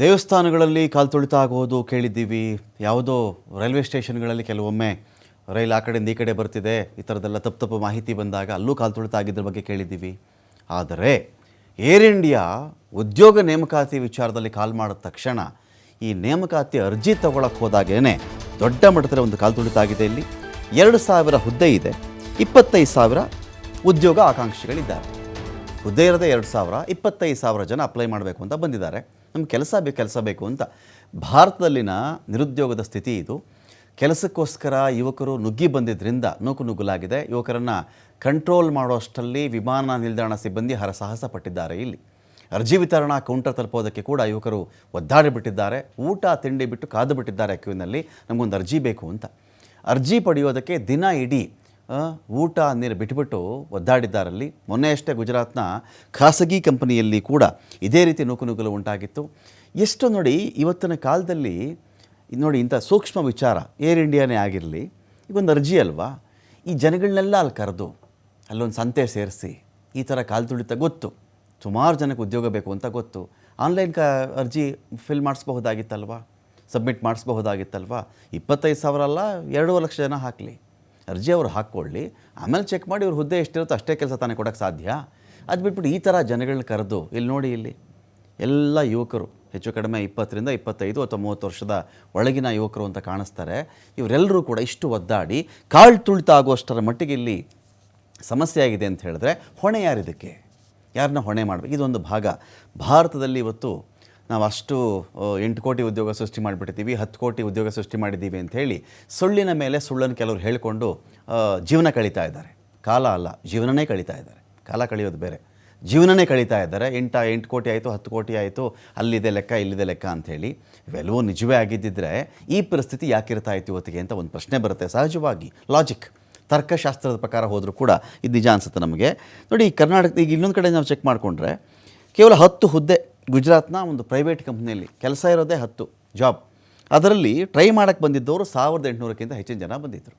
ದೇವಸ್ಥಾನಗಳಲ್ಲಿ ಕಾಲು ತುಳಿತ ಆಗುವುದು ಕೇಳಿದ್ದೀವಿ. ಯಾವುದೋ ರೈಲ್ವೆ ಸ್ಟೇಷನ್ಗಳಲ್ಲಿ ಕೆಲವೊಮ್ಮೆ ರೈಲ್ ಆ ಕಡೆಯಿಂದ ಈ ಕಡೆ ಬರ್ತಿದೆ, ಈ ಥರದ್ದೆಲ್ಲ ತಪ್ಪು ತಪ್ಪು ಮಾಹಿತಿ ಬಂದಾಗ ಅಲ್ಲೂ ಕಾಲು ತುಳಿತ ಆಗಿದ್ರ ಬಗ್ಗೆ ಕೇಳಿದ್ದೀವಿ. ಆದರೆ ಏರ್ ಇಂಡಿಯಾ ಉದ್ಯೋಗ ನೇಮಕಾತಿ ವಿಚಾರದಲ್ಲಿ ಕಾಲ್ ಮಾಡಿದ ತಕ್ಷಣ ಈ ನೇಮಕಾತಿ ಅರ್ಜಿ ತಗೊಳಕ್ಕೆ ಹೋದಾಗೇನೆ ದೊಡ್ಡ ಮಟ್ಟದ ಒಂದು ಕಾಲು ತುಳಿತ ಆಗಿದೆ ಇಲ್ಲಿ. ಎರಡು ಸಾವಿರ ಹುದ್ದೆ ಇದೆ, ಇಪ್ಪತ್ತೈದು ಸಾವಿರ ಉದ್ಯೋಗ ಆಕಾಂಕ್ಷಿಗಳಿದ್ದಾರೆ. ಹುದ್ದೆ ಇರೋದೇ ಎರಡು ಸಾವಿರ, ಇಪ್ಪತ್ತೈದು ಸಾವಿರ ಜನ ಅಪ್ಲೈ ಮಾಡಬೇಕು ಅಂತ ಬಂದಿದ್ದಾರೆ. ನಮ್ಗೆ ಕೆಲಸ ಬೇಕು ಕೆಲಸ ಬೇಕು ಅಂತ. ಭಾರತದಲ್ಲಿನ ನಿರುದ್ಯೋಗದ ಸ್ಥಿತಿ ಇದು. ಕೆಲಸಕ್ಕೋಸ್ಕರ ಯುವಕರು ನುಗ್ಗಿ ಬಂದಿದ್ದರಿಂದ ನೂಕು ನುಗ್ಗಲಾಗಿದೆ. ಯುವಕರನ್ನು ಕಂಟ್ರೋಲ್ ಮಾಡೋಷ್ಟರಲ್ಲಿ ವಿಮಾನ ನಿಲ್ದಾಣ ಸಿಬ್ಬಂದಿ ಹರಸಾಹಸ ಪಟ್ಟಿದ್ದಾರೆ ಇಲ್ಲಿ. ಅರ್ಜಿ ವಿತರಣಾ ಕೌಂಟರ್ ತಲುಪೋದಕ್ಕೆ ಕೂಡ ಯುವಕರು ಒದ್ದಾಡಿಬಿಟ್ಟಿದ್ದಾರೆ ಊಟ, ತಿಂಡಿ ಬಿಟ್ಟು ಕಾದು ಬಿಟ್ಟಿದ್ದಾರೆ ಕ್ಯೂನಲ್ಲಿ ನಮಗೊಂದು ಅರ್ಜಿ ಬೇಕು ಅಂತ. ಅರ್ಜಿ ಪಡೆಯೋದಕ್ಕೆ ದಿನ ಇಡೀ ಊಟ ನೀರು ಬಿಟ್ಬಿಟ್ಟು ಒದ್ದಾಡಿದ್ದಾರಲ್ಲಿ ಮೊನ್ನೆಯಷ್ಟೇ ಗುಜರಾತ್ನ ಖಾಸಗಿ ಕಂಪನಿಯಲ್ಲಿ ಕೂಡ ಇದೇ ರೀತಿ ನೂಕುನುಗ್ಗಲು ಉಂಟಾಗಿತ್ತು. ಎಷ್ಟು ನೋಡಿ ಇವತ್ತಿನ ಕಾಲದಲ್ಲಿ ನೋಡಿ ಇಂಥ ಸೂಕ್ಷ್ಮ ವಿಚಾರ, ಏರ್ ಇಂಡಿಯಾನೇ ಆಗಿರಲಿ ಈಗೊಂದು ಅರ್ಜಿ ಅಲ್ವಾ? ಈ ಜನಗಳನ್ನೆಲ್ಲ ಅಲ್ಲಿ ಕರೆದು, ಅಲ್ಲೊಂದು ಸಂತೆ ಸೇರಿಸಿ, ಈ ಥರ ಕಾಲು ತುಳಿತ ಗೊತ್ತು. ಸುಮಾರು ಜನಕ್ಕೆ ಉದ್ಯೋಗ ಬೇಕು ಅಂತ ಗೊತ್ತು. ಆನ್ಲೈನ್ ಕ, ಅರ್ಜಿ ಫಿಲ್ ಮಾಡಿಸ್ಬಹುದಾಗಿತ್ತಲ್ವಾ? ಸಬ್ಮಿಟ್ ಮಾಡಿಸ್ಬಹುದಾಗಿತ್ತಲ್ವಾ? ಇಪ್ಪತ್ತೈದು ಸಾವಿರ ಅಲ್ಲ, ಎರಡೂವರೆ ಲಕ್ಷ ಜನ ಹಾಕಲಿ. ಅರ್ಜಿ ಅವರು ಹಾಕ್ಕೊಳ್ಳಿ. ಆಮೇಲೆ ಚೆಕ್ ಮಾಡಿ ಇವ್ರ ಹುದ್ದೆ ಎಷ್ಟಿರುತ್ತೋ ಅಷ್ಟೇ ಕೆಲಸ ತಾನೇ ಕೊಡೋಕ್ಕೆ ಸಾಧ್ಯ. ಅದು ಬಿಟ್ಬಿಟ್ಟು ಈ ಥರ ಜನಗಳನ್ನ ಕರೆದು ಇಲ್ಲಿ ನೋಡಿ ಇಲ್ಲಿ. ಎಲ್ಲ ಯುವಕರು, ಹೆಚ್ಚು ಕಡಿಮೆ ಇಪ್ಪತ್ತರಿಂದ ಇಪ್ಪತ್ತೈದು ಅಥವಾ ಮೂವತ್ತು ವರ್ಷದ ಒಳಗಿನ ಯುವಕರು ಅಂತ ಕಾಣಿಸ್ತಾರೆ. ಇವರೆಲ್ಲರೂ ಕೂಡ ಇಷ್ಟು ಒದ್ದಾಡಿ ಕಾಳು ತುಳಿತ ಆಗುವಷ್ಟರ ಮಟ್ಟಿಗೆ ಇಲ್ಲಿ ಸಮಸ್ಯೆ ಆಗಿದೆ ಅಂತ ಹೇಳಿದ್ರೆ ಹೊಣೆ ಯಾರಿದಕ್ಕೆ? ಯಾರನ್ನ ಹೊಣೆ ಮಾಡಬೇಕು? ಇದೊಂದು ಭಾಗ. ಭಾರತದಲ್ಲಿ ಇವತ್ತು ನಾವು ಅಷ್ಟು ಎಂಟು ಕೋಟಿ ಉದ್ಯೋಗ ಸೃಷ್ಟಿ ಮಾಡಿಬಿಟ್ಟಿದ್ದೀವಿ, ಹತ್ತು ಕೋಟಿ ಉದ್ಯೋಗ ಸೃಷ್ಟಿ ಮಾಡಿದ್ದೀವಿ ಅಂತ ಹೇಳಿ ಸುಳ್ಳಿನ ಮೇಲೆ ಸುಳ್ಳನ್ನು ಕೆಲವರು ಹೇಳಿಕೊಂಡು ಜೀವನ ಕಳೀತಾ ಇದ್ದಾರೆ. ಕಾಲ ಅಲ್ಲ, ಜೀವನನೇ ಕಳೀತಾ ಇದ್ದಾರೆ. ಕಾಲ ಕಳೆಯೋದು ಬೇರೆ. ಜೀವನನೇ ಕಳೀತಾ ಇದ್ದಾರೆ. ಎಂಟ, ಎಂಟು ಕೋಟಿ ಆಯಿತು, ಹತ್ತು ಕೋಟಿ ಆಯಿತು, ಅಲ್ಲಿದೆ ಲೆಕ್ಕ, ಇಲ್ಲಿದೆ ಲೆಕ್ಕ ಅಂಥೇಳಿ ಇವೆಲ್ಲವೂ ನಿಜವೇ ಆಗಿದ್ದಿದ್ರೆ ಈ ಪರಿಸ್ಥಿತಿ ಯಾಕಿರ್ತಾ ಇತ್ತು ಇವತ್ತಿಗೆ ಅಂತ ಒಂದು ಪ್ರಶ್ನೆ ಬರುತ್ತೆ. ಸಹಜವಾಗಿ ಲಾಜಿಕ್ ತರ್ಕಶಾಸ್ತ್ರದ ಪ್ರಕಾರ ಹೋದರೂ ಕೂಡ ಇದು ನಿಜ ಅನಿಸುತ್ತೆ ನಮಗೆ. ನೋಡಿ ಕರ್ನಾಟಕ, ಈಗ ಇನ್ನೊಂದು ಕಡೆ ನಾವು ಚೆಕ್ ಮಾಡಿಕೊಂಡ್ರೆ, ಕೇವಲ ಹತ್ತು ಹುದ್ದೆ ಗುಜರಾತ್ನ ಒಂದು ಪ್ರೈವೇಟ್ ಕಂಪ್ನಿಯಲ್ಲಿ ಕೆಲಸ ಇರೋದೇ ಹತ್ತು ಜಾಬ್ ಅದರಲ್ಲಿ ಟ್ರೈ ಮಾಡೋಕ್ಕೆ ಬಂದಿದ್ದವರು ಸಾವಿರದ ಎಂಟುನೂರಕ್ಕಿಂತ ಹೆಚ್ಚಿನ ಜನ ಬಂದಿದ್ದರು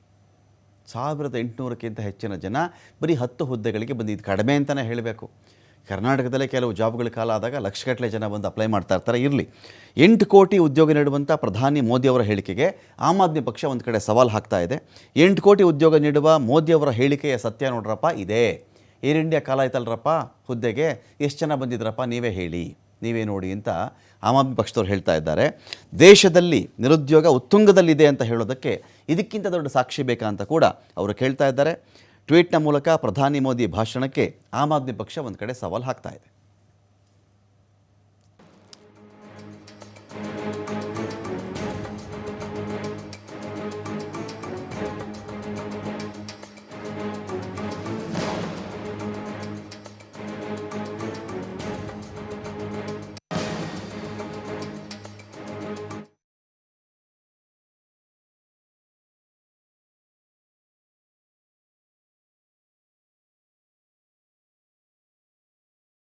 ಸಾವಿರದ ಎಂಟುನೂರಕ್ಕಿಂತ ಹೆಚ್ಚಿನ ಜನ ಬರೀ ಹತ್ತು ಹುದ್ದೆಗಳಿಗೆ ಬಂದಿದ್ದು. ಕಡಿಮೆ ಅಂತಲೇ ಹೇಳಬೇಕು. ಕರ್ನಾಟಕದಲ್ಲೇ ಕೆಲವು ಜಾಬ್ಗಳ ಕಾಲ ಆದಾಗ ಲಕ್ಷಗಟ್ಟಲೆ ಜನ ಬಂದು ಅಪ್ಲೈ ಮಾಡ್ತಾ ಇರ್ತಾರೆ. ಇರಲಿ. ಎಂಟು ಕೋಟಿ ಉದ್ಯೋಗ ನೀಡುವಂಥ ಪ್ರಧಾನಿ ಮೋದಿಯವರ ಹೇಳಿಕೆಗೆ ಆಮ್ ಆದ್ಮಿ ಪಕ್ಷ ಒಂದು ಕಡೆ ಸವಾಲು ಹಾಕ್ತಾ ಇದೆ. ಎಂಟು ಕೋಟಿ ಉದ್ಯೋಗ ನೀಡುವ ಮೋದಿಯವರ ಹೇಳಿಕೆಯ ಸತ್ಯ ನೋಡ್ರಪ್ಪ, ಇದೆ. ಏರ್ ಇಂಡಿಯಾ ಕಾಲ ಆಯ್ತಲ್ರಪ್ಪ, ಹುದ್ದೆಗೆ ಎಷ್ಟು ಜನ ಬಂದಿದ್ರಪ್ಪ, ನೀವೇ ಹೇಳಿ. ನೀವೇ ನೋಡಿ ಅಂತ ಆಮ್ ಆದ್ಮಿ ಪಕ್ಷದವ್ರು ಹೇಳ್ತಾ ಇದ್ದಾರೆ. ದೇಶದಲ್ಲಿ ನಿರುದ್ಯೋಗ ಉತ್ತುಂಗದಲ್ಲಿದೆ ಅಂತ ಹೇಳೋದಕ್ಕೆ ಇದಕ್ಕಿಂತ ದೊಡ್ಡ ಸಾಕ್ಷಿ ಬೇಕಾ ಅಂತ ಕೂಡ ಅವರು ಕೇಳ್ತಾ ಇದ್ದಾರೆ. ಟ್ವೀಟ್ನ ಮೂಲಕ ಪ್ರಧಾನಿ ಮೋದಿ ಭಾಷಣಕ್ಕೆ ಆಮ್ ಆದ್ಮಿ ಪಕ್ಷ ಒಂದು ಕಡೆ ಸವಾಲು ಹಾಕ್ತಾ ಇದೆ.